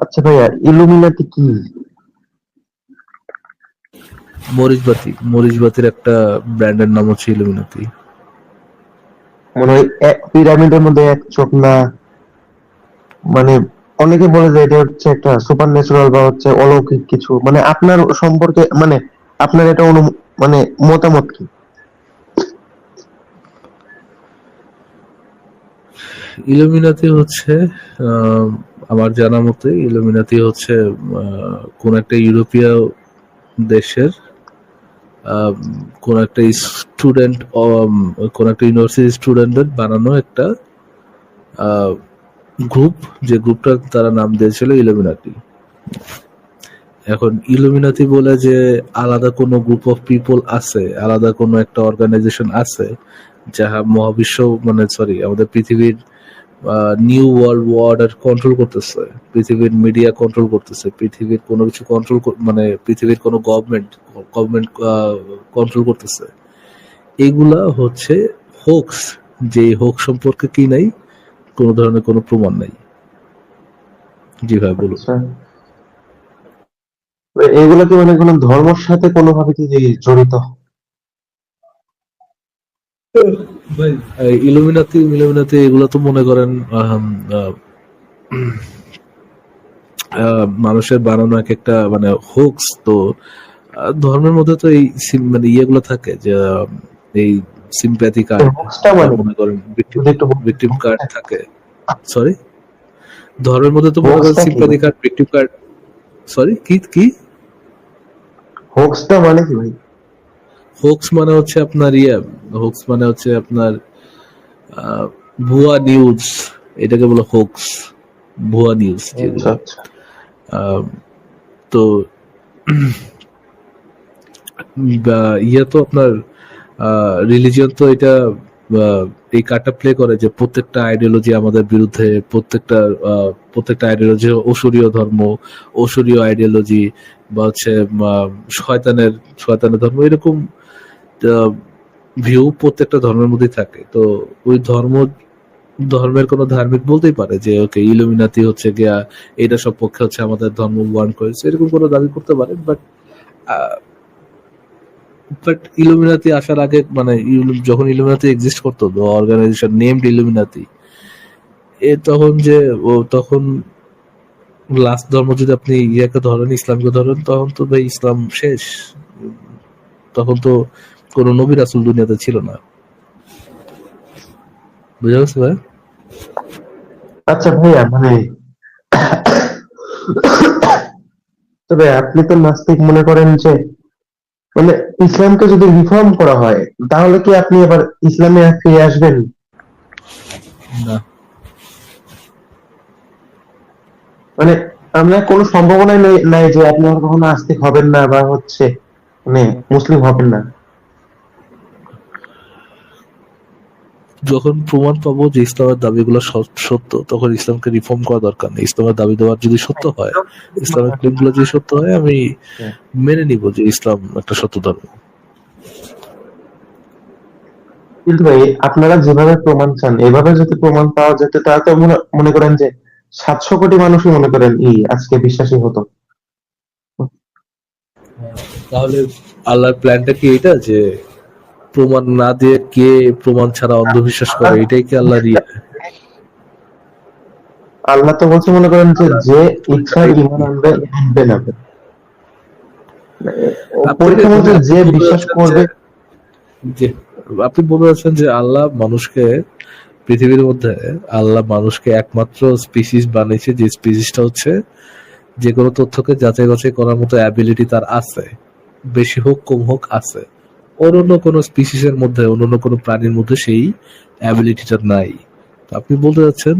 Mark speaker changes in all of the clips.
Speaker 1: আচ্ছা ভাইয়া ইলুমিনাতি কি?
Speaker 2: মরিচবাতি মরিচবাতির একটা ব্র্যান্ডের নাম হচ্ছে ইলুমিনাতি
Speaker 1: মানে ওই এক- পিরামিডের মধ্যে এক চোখ না। মানে অনেকে বলে যে এটা হচ্ছে একটা সুপার ন্যাচারাল বা হচ্ছে অলৌকিক কিছু। মানে আপনার সম্পর্কে মানে আপনার এটা অনু মানে মতামত কি?
Speaker 2: ইলুমিনাতি হচ্ছে আহ, আমার জানা মতে ইলুমিনাতি হচ্ছে কোন একটা ইউরোপীয় দেশের কোন একটা স্টুডেন্ট কোন একটা ইউনিভার্সিটি স্টুডেন্টের বানানো একটা গ্রুপ, যে গ্রুপটা তারা নাম দিয়েছিল ইলুমিনাটি এখন ইলুমিনাতি বলে যে আলাদা কোনো গ্রুপ অফ পিপল আছে, আলাদা কোনো একটা অর্গানাইজেশন আছে, যাহা মহাবিশ্ব মানে সরি আমাদের পৃথিবীর নিউ ওয়ার্ল্ড ওয়ার্ডার কন্ট্রোল করতেছে। পৃথিবীর মিডিয়া কন্ট্রোল করতেছে। পৃথিবীর কোনো কিছু কন্ট্রোল মানে পৃথিবীর কোনো গভর্নমেন্ট গভর্নমেন্ট কন্ট্রোল করতেছে। এগুলা হচ্ছে হোক্স যে হোক সম্পর্কে কি নাই, কোনো ধরনের কোনো প্রমাণ নাই। জি ভাই, বলুন।
Speaker 1: আচ্ছা। এগুলো কি মানে কোনো ধর্মের সাথে কোনোভাবে কি জড়িত?
Speaker 2: ইলুমিনাতি ইলুমিনাতি এগুলো তো মনে করেন মানুষের বানানো এক একটা মানে হোক্স তো ধর্মের মধ্যে তো এই মানে ইয়েগুলো থাকে যে এই সিম্প্যাথি কার্ড
Speaker 1: মানে?
Speaker 2: মনে করেন ভিকটিম কার্ড থাকে। সরি ধর্মের মধ্যে তো মনে করেন sympathy card victim card sorry কি কি?
Speaker 1: হোক্সটা মানে কি ভাই?
Speaker 2: হোক্স মানে হচ্ছে আপনার ইয়ে হোক্স মানে হচ্ছে আপনার ভুয়া নিউজ এটাকে বলে হোক্স ভুয়া নিউজ যেগুলো।
Speaker 1: আচ্ছা। আচ্ছা
Speaker 2: তো ইয়ে তো আপনার রিলিজিয়ন তো এটা এই কার্ডটা প্লে করে যে প্রত্যেকটা আইডিওলজি আমাদের বিরুদ্ধে প্রত্যেকটা আহ, প্রত্যেকটা আইডিওলজি অসুরীয় ধর্ম অসুরীয় আইডিওলজি বা হচ্ছে শয়তানের শয়তানের ধর্ম এরকম ভিউ প্রত্যেকটা ধর্মের মধ্যেই থাকে। তো ওই ধর্ম, ধর্মের কোনো ধার্মিক বলতেই পারে যে, ওকে, ইলুমিনাতি হচ্ছে গিয়া এটা সব পক্ষে হচ্ছে আমাদের ধর্ম ওয়ার্ন করেছে এরকম কোনো দাবি করতে পারে বাট বাট ইলুমিনাতি আসার আগে মানে যখন ইলুমিনাতি এক্সিস্ট করতো অর্গানাইজেশন নেমড ইলুমিনাতি, এ তখন যে, ও তখন লাস্ট ধর্ম যদি আপনি ইয়াকে ধরেন, ইসলামকে ধরেন, তখন তো ভাই ইসলাম শেষ। তখন তো কোনো নবী রাসুল দুনিয়াতে ছিল না। বুঝা গেছে ভাই?
Speaker 1: আচ্ছা ভাইয়া মানে তবে আপনি তো নাস্তিক মনে করেন যে মানে ইসলামকে যদি রিফর্ম করা হয় তাহলে কি আপনি আবার ইসলামে ফিরে আসবেন?
Speaker 2: না।
Speaker 1: মানে আমরা কোনো সম্ভাবনাই নাই যে আপনি আর কখনো আস্তিক হবেন না বা হচ্ছে মানে মুসলিম হবেন না।
Speaker 2: যখন প্রমাণ পাবো যে ইসলামের দাবিগুলো সত্য তখন ইসলামকে রিফর্ম করা দরকার নেই। ইসলামের দাবি দেওয়ার যদি সত্য হয় ইসলামের ক্লেমগুলো যদি সত্য হয় আমি মেনে নিব যে ইসলাম একটা সত্য ধর্ম।
Speaker 1: কিন্তু ভাই আপনারা যেভাবে প্রমাণ চান এভাবে যদি প্রমাণ পাওয়া যেত তাহলে তো মনে- মনে করেন যে সাতশো কোটি মানুষই মনে করেন ই আজকে বিশ্বাসী হতো।
Speaker 2: তাহলে আল্লাহর প্ল্যানটা কি এটা? যে প্রমাণ না দিয়ে কে প্রমাণ ছাড়া অন্ধবিশ্বাস করে? এটাই কি আল্লাহর ইয়ে
Speaker 1: আল্লাহ তো বলছে মনে করেন যে যে ইচ্ছা ইমান আনবে আনবে না। মধ্যে যে বিশ্বাস করবে
Speaker 2: যে আপনি বলে আছেন যে আল্লাহ মানুষকে পৃথিবীর মধ্যে আল্লাহ মানুষকে একমাত্র স্পিসিস বানিয়েছে যে স্পিসিসটা হচ্ছে যে কোনো তথ্যকে যাচাই বাছাই করার মতো অ্যাবিলিটি তার আছে। বেশি হোক কম হোক আছে। অন্য কোনো স্পিসিসের মধ্যে অন্য কোনো প্রাণীর মধ্যে সেই অ্যাবিলিটিটা নাই। তো আপনি বলতে যাচ্ছেন,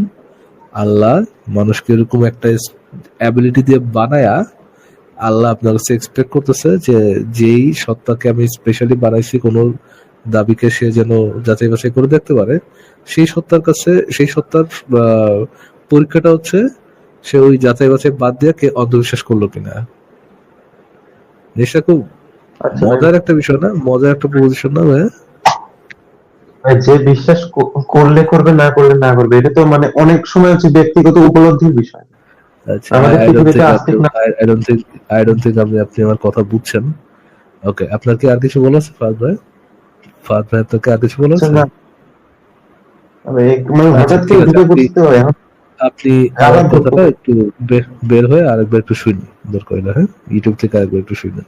Speaker 2: আল্লাহ মানুষকে এরকম একটা অ্যাবিলিটি দিয়ে বানায়া আল্লাহ আপনার কাছে এক্সপেক্ট করতেছে যে যেই সত্তাকে আমি স্পেশালি বানাইছি, কোনো দাবিকে সে যেন যাচাই বাছাই করে দেখতে পারে, সেই সত্তার কাছে, সেই সত্তার পরীক্ষাটা হচ্ছে সে ওই যাচাই বাছাই বাদ দিয়ে কে অন্ধবিশ্বাস করল কিনা। জিনিসটা খুব মজার একটা বিষয় না মজার একটা পজিশন না ভাই
Speaker 1: যে বিশ্বাস করলে করবে না করলে না করবে এটা তো মানে অনেক সময় হচ্ছে ব্যক্তিগত উপলব্ধির বিষয়।
Speaker 2: আচ্ছা আপনি আমার কথা বুঝছেন। ওকে আপনার কি আর কিছু বলা আছে ফাহাদ ভাই? ফাহাদ ভাই আপনাকে আর কিছু বলা আছে?
Speaker 1: না। আমি এক-
Speaker 2: আচ্ছা,
Speaker 1: হঠাৎ
Speaker 2: ঠিক
Speaker 1: করে
Speaker 2: আছে,
Speaker 1: ঢুকে
Speaker 2: আপনি-
Speaker 1: পড়ছি তো এখন
Speaker 2: আপনি
Speaker 1: আবার
Speaker 2: আমার কথাটা একটু বের- বের হয়ে আরেকবার একটু শুনি দরকার হ্যাঁ? ইউটিউব থেকে আরেকবার একটু শুনি